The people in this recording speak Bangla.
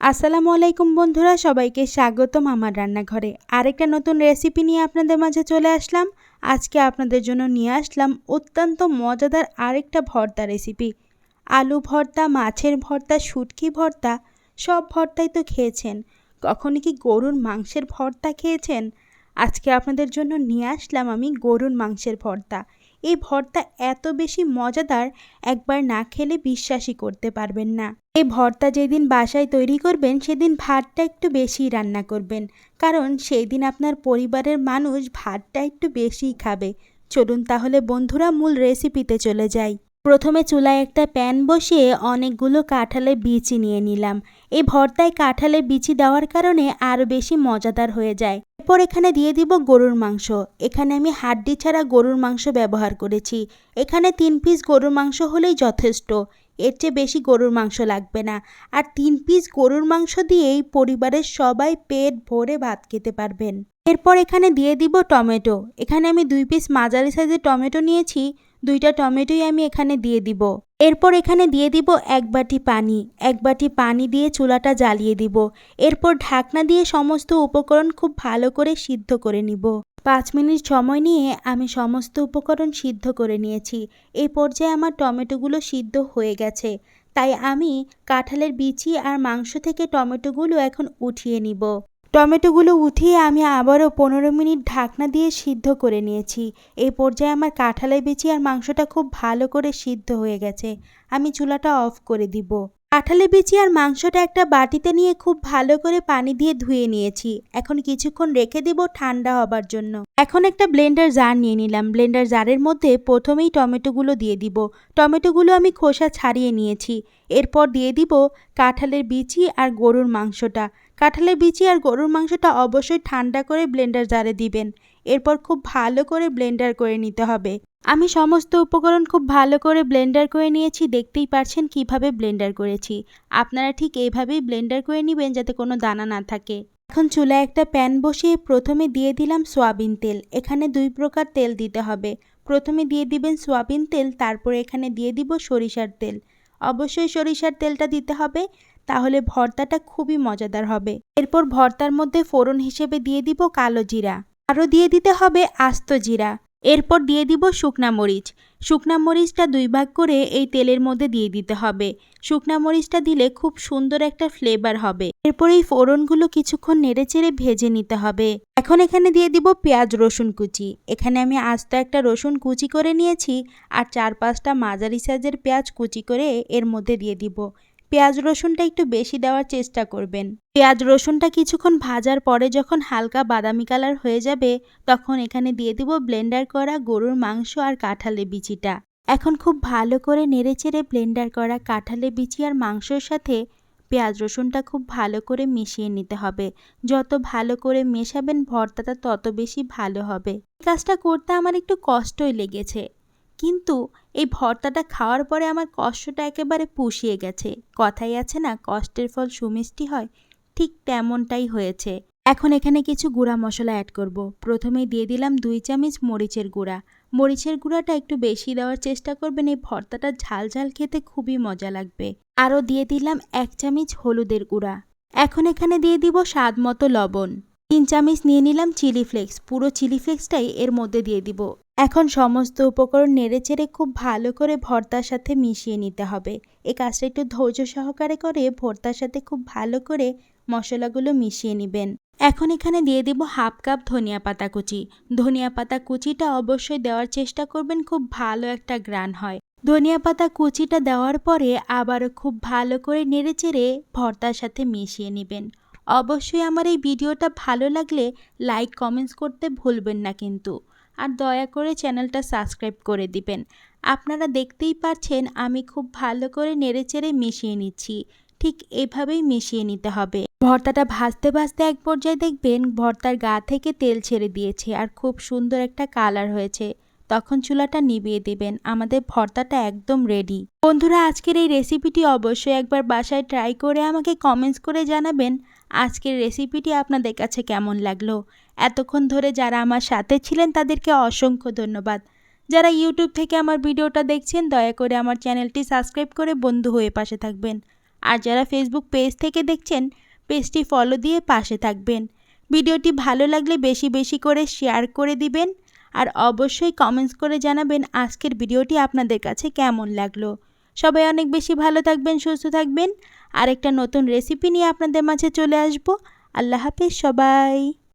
আসসালামু আলাইকুম বন্ধুরা, সবাইকে স্বাগতম আমার রান্নাঘরে। আরেকটা নতুন রেসিপি নিয়ে আপনাদের মাঝে চলে আসলাম। আজকে আপনাদের জন্য নিয়ে আসলাম অত্যন্ত মজাদার আরেকটা ভর্তা রেসিপি আলু ভর্তা, মাছের ভর্তা, শুটকি ভর্তা, সব ভর্তাই তো খেয়েছেন। কখনো কি গরুর মাংসের ভর্তা খেয়েছেন? আজকে আপনাদের জন্য নিয়ে আসলাম আমি গরুর মাংসের ভর্তা। এই ভর্তা এত বেশি মজাদার একবার না খেলে বিশ্বাসই করতে পারবেন না। এই ভর্তা যেদিন বাসায় তৈরি করবেন, সেদিন ভাতটা একটু বেশি রান্না করবেন। কারণ সেই দিন আপনার পরিবারের মানুষ ভাতটা একটু বেশিই খাবে। চলুন তাহলে বন্ধুরা মূল রেসিপিতে চলে যাই। প্রথমে চুলায় একটা প্যান বসিয়ে অনেকগুলো কাঁঠালের বিচি নিয়ে নিলাম। এই ভর্তায় কাঁঠালের বিচি দেওয়ার কারণে আরও বেশি মজাদার হয়ে যায়। এরপর এখানে দিয়ে দিব গরুর মাংস। এখানে আমি হাড্ডি ছাড়া গরুর মাংস ব্যবহার করেছি। এখানে তিন পিস গরুর মাংস হলেই যথেষ্ট। এর চেয়ে বেশি গরুর মাংস লাগবে না। আর তিন পিস গরুর মাংস দিয়েই পরিবারের সবাই পেট ভরে ভাত খেতে পারবেন। এরপর এখানে দিয়ে দিব টমেটো। এখানে আমি দুই পিস মাঝারি সাইজের টমেটো নিয়েছি। দুইটা টমেটোই আমি এখানে দিয়ে দিব। এরপর এখানে দিয়ে দিব এক বাটি পানি। এক বাটি পানি দিয়ে চুলাটা জ্বালিয়ে দিব। এরপর ঢাকনা দিয়ে সমস্ত উপকরণ খুব ভালো করে সিদ্ধ করে নিব। পাঁচ মিনিট সময় নিয়ে আমি সমস্ত উপকরণ সিদ্ধ করে নিয়েছি। এই পর্যায়ে আমার টমেটোগুলো সিদ্ধ হয়ে গেছে। তাই আমি কাঁঠালের বিচি আর মাংস থেকে টমেটোগুলো এখন উঠিয়ে নিব। টমেটোগুলো উঠিয়ে আমি আবারও পনেরো মিনিট ঢাকনা দিয়ে সিদ্ধ করে নিয়েছি। এই পর্যায়ে আমার কাঁঠালে বিচি আর মাংসটা খুব ভালো করে সিদ্ধ হয়ে গেছে। আমি চুলাটা অফ করে দিব। কাঁঠালের বিচি আর মাংসটা একটা বাটিতে নিয়ে খুব ভালো করে পানি দিয়ে ধুয়ে নিয়েছি। এখন কিছুক্ষণ রেখে দিব ঠান্ডা হবার জন্য। এখন একটা ব্লেন্ডার জার নিয়ে নিলাম। ব্লেন্ডার জারের মধ্যে প্রথমেই টমেটোগুলো দিয়ে দিব। টমেটোগুলো আমি খোসা ছাড়িয়ে নিয়েছি। এরপর দিয়ে দিব কাঁঠালের বিচি আর গরুর মাংসটা। কাঁঠালের বিচি আর গরুর মাংসটা অবশ্যই ঠান্ডা করে ব্লেন্ডার জারে দিবেন। এরপর খুব ভালো করে ব্লেন্ডার করে নিতে হবে। আমি সমস্ত উপকরণ খুব ভালো করে ব্লেন্ডার করে নিয়েছি, দেখতেই পারছেন কীভাবে ব্লেন্ডার করেছি। আপনারা ঠিক এইভাবেই ব্লেন্ডার করে নেবেন যাতে কোনো দানা না থাকে। এখন চুলায় একটা প্যান বসিয়ে প্রথমে দিয়ে দিলাম সয়াবিন তেল। এখানে দুই প্রকার তেল দিতে হবে। প্রথমে দিয়ে দিবেন সয়াবিন তেল, তারপরে এখানে দিয়ে দিব সরিষার তেল। অবশ্যই সরিষার তেলটা দিতে হবে, তাহলে ভর্তাটা খুবই মজাদার হবে। এরপর ভর্তার মধ্যে ফোড়ন হিসেবে দিয়ে দিব কালো জিরা। আরও দিয়ে দিতে হবে আস্ত জিরা। এরপর দিয়ে দিব শুকনা মরিচ। শুকনা মরিচটা দুই ভাগ করে এই তেলের মধ্যে দিয়ে দিতে হবে। শুকনা মরিচটা দিলে খুব সুন্দর একটা ফ্লেভার হবে। এরপর এই ফোড়নগুলো কিছুক্ষণ নেড়েচেড়ে ভেজে নিতে হবে। এখন এখানে দিয়ে দিব পেঁয়াজ রসুন কুচি। এখানে আমি আস্ত একটা রসুন কুচি করে নিয়েছি আর চার পাঁচটা মাঝারি সাইজের পেঁয়াজ কুচি করে এর মধ্যে দিয়ে দিব। পেঁয়াজ রসুনটা একটু বেশি দেওয়ার চেষ্টা করবেন। পেঁয়াজ রসুনটা কিছুক্ষণ ভাজার পরে যখন হালকা বাদামি কালার হয়ে যাবে, তখন এখানে দিয়ে দিব ব্লেন্ডার করা গরুর মাংস আর কাঁঠালে বিচিটা। এখন খুব ভালো করে নেড়েচেড়ে ব্লেন্ডার করা কাঁঠালে বিচি আর মাংসর সাথে পেঁয়াজ রসুনটা খুব ভালো করে মিশিয়ে নিতে হবে। যত ভালো করে মেশাবেন ভর্তাটা তত বেশি ভালো হবে। এই কাজটা করতে আমার একটু কষ্টই লেগেছে। কিন্তু এই ভর্তাটা খাওয়ার পরে আমার কষ্টটা একেবারে পুষিয়ে গেছে। কথাই আছে না, কষ্টের ফল সুমিষ্টি হয়, ঠিক তেমনটাই হয়েছে। এখন এখানে কিছু গুঁড়া মশলা অ্যাড করব। প্রথমে দিয়ে দিলাম দুই চামচ মরিচের গুঁড়া। মরিচের গুঁড়াটা একটু বেশি দেওয়ার চেষ্টা করবেন, এই ভর্তাটা ঝাল ঝাল খেতে খুবই মজা লাগবে। আরও দিয়ে দিলাম এক চামচ হলুদের গুঁড়া। এখন এখানে দিয়ে দিব স্বাদ মতো লবণ। তিন চামচ নিয়ে নিলাম চিলি ফ্লেক্স। পুরো চিলি ফ্লেক্সটাই এর মধ্যে দিয়ে দিব। এখন সমস্ত উপকরণ নেড়েচেড়ে খুব ভালো করে ভর্তার সাথে মিশিয়ে নিতে হবে। এই কাজটা একটু ধৈর্য সহকারে করে ভর্তার সাথে খুব ভালো করে মশলাগুলো মিশিয়ে নেবেন। এখন এখানে দিয়ে দিব হাফ কাপ ধনিয়া পাতা কুচি। ধনিয়া পাতা কুচিটা অবশ্যই দেওয়ার চেষ্টা করবেন, খুব ভালো একটা গ্রান হয়। ধনিয়া পাতা কুচিটা দেওয়ার পরে আবারও খুব ভালো করে নেড়েচেড়ে ভর্তার সাথে মিশিয়ে নেবেন। অবশ্যই আমার এই ভিডিওটা ভালো লাগলে লাইক, কমেন্টস করতে ভুলবেন না কিন্তু। আর দয়া করে চ্যানেলটা সাবস্ক্রাইব করে দিবেন। আপনারা দেখতেই পাচ্ছেন আমি খুব ভালো করে নেড়েচেড়ে মিশিয়ে নিচ্ছি। ঠিক এভাবেই মিশিয়ে নিতে হবে। ভর্তাটা ভাজতে ভাজতে এক পর্যায়ে দেখবেন ভর্তার গা থেকে তেল ছেড়ে দিয়েছে আর খুব সুন্দর একটা কালার হয়েছে। তখন চুলাটা নিভিয়ে দেবেন, আমাদের ভর্তাটা একদম রেডি বন্ধুরা, আজকের এই রেসিপিটি অবশ্যই একবার বাসায় ট্রাই করে আমাকে কমেন্টস করে জানাবেন। আজকের রেসিপিটি আপনাদের কাছে কেমন লাগল? এতক্ষণ ধরে যারা আমার সাথে ছিলেন তাদেরকে অসংখ্য ধন্যবাদ। যারা ইউটিউব থেকে আমার ভিডিওটা দেখছেন, দয়া করে আমার চ্যানেলটি সাবস্ক্রাইব করে বন্ধু হয়ে পাশে থাকবেন। আর যারা ফেসবুক পেজ থেকে দেখছেন, পেজটি ফলো দিয়ে পাশে থাকবেন। ভিডিওটি ভালো লাগলে বেশি বেশি করে শেয়ার করে দিবেন আর অবশ্যই কমেন্টস করে জানাবেন আজকের ভিডিওটি আপনাদের কাছে কেমন লাগল। সবাই অনেক বেশি ভালো থাকবেন, সুস্থ থাকবেন। আর একটা নতুন রেসিপি নিয়ে আপনাদের মাঝে চলে আসব। আল্লাহ হাফিজ সবাই।